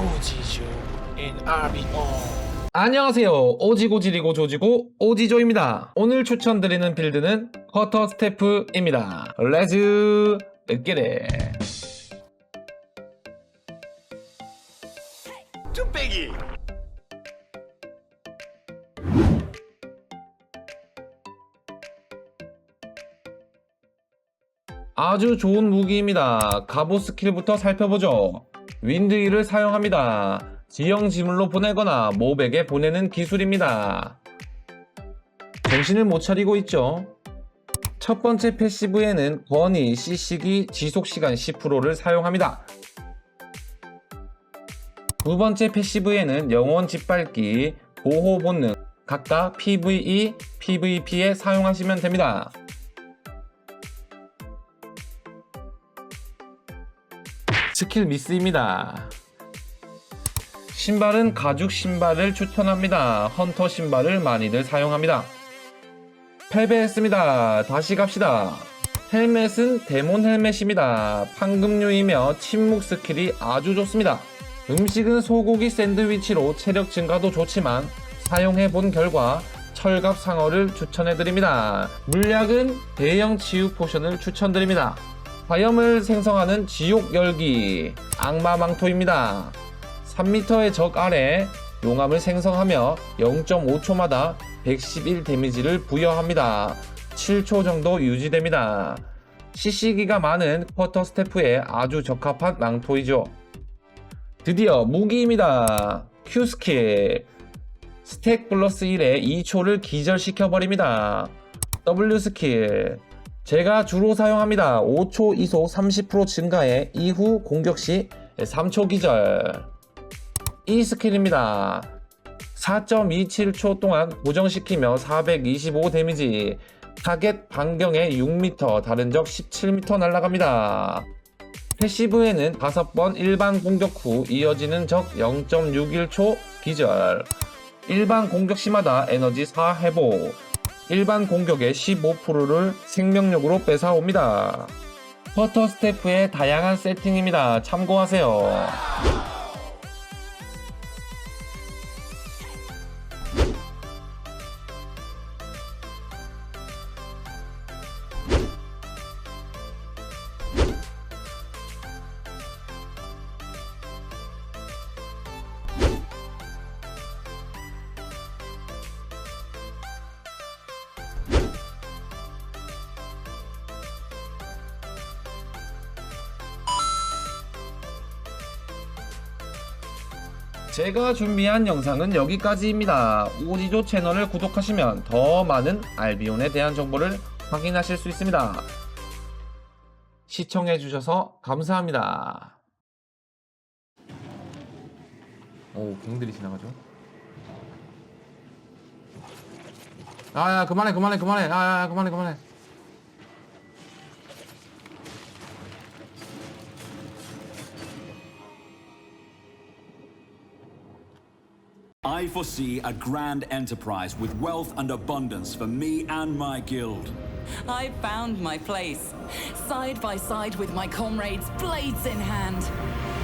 오지죠 in RBO 안녕하세요. 오지고 지리고 조지고 오지조입니다. 오늘 추천드리는 빌드는 커터 스태프입니다. 레즈 겟잇 뚝배기 아주 좋은 무기입니다. 갑옷 스킬부터 살펴보죠. 윈드힐을 사용합니다. 지형 지물로 보내거나 모백에 보내는 기술입니다. 정신을 못 차리고 있죠. 첫 번째 패시브에는 건이 CC기 지속시간 10%를 사용합니다. 두 번째 패시브에는 영원 짓밟기, 보호 본능, 각각 PVE, PVP에 사용하시면 됩니다. 스킬 미스입니다. 신발은 가죽 신발을 추천합니다. 헌터 신발을 많이들 사용합니다. 패배했습니다. 다시 갑시다. 헬멧은 데몬 헬멧입니다. 황금류이며 침묵 스킬이 아주 좋습니다. 음식은 소고기 샌드위치로 체력 증가도 좋지만 사용해 본 결과 철갑 상어를 추천해 드립니다. 물약은 대형 치유 포션을 추천드립니다. 화염을 생성하는 지옥 열기 악마 망토입니다. 3m의 적 아래 용암을 생성하며 0.5초마다 111 데미지를 부여합니다. 7초 정도 유지됩니다. CC기가 많은 쿼터 스태프에 아주 적합한 망토이죠. 드디어 무기입니다. Q 스킬. 스택 플러스 1에 2초를 기절시켜버립니다. W 스킬. 제가 주로 사용합니다. 5초 이속 30% 증가에 이후 공격 시 3초 기절. 이 스킬입니다. 4.27초 동안 고정시키며 425 데미지. 타겟 반경에 6m, 다른 적 17m 날아갑니다. 패시브에는 5번 일반 공격 후 이어지는 적 0.61초 기절. 일반 공격 시마다 에너지 4 회복. 일반 공격의 15%를 생명력으로 뺏어옵니다. 퍼터 스태프의 다양한 세팅입니다. 참고하세요. 제가 준비한 영상은 여기까지입니다. 오지조 채널을 구독하시면 더 많은 알비온에 대한 정보를 확인하실 수 있습니다. 시청해주셔서 감사합니다. 오, 공들이 지나가죠? 아, 야, 그만해, 그만해, 그만해. 아, 야, 그만해, 그만해. I foresee a grand enterprise with wealth and abundance for me and my guild. I found my place, side by side with my comrades, blades in hand.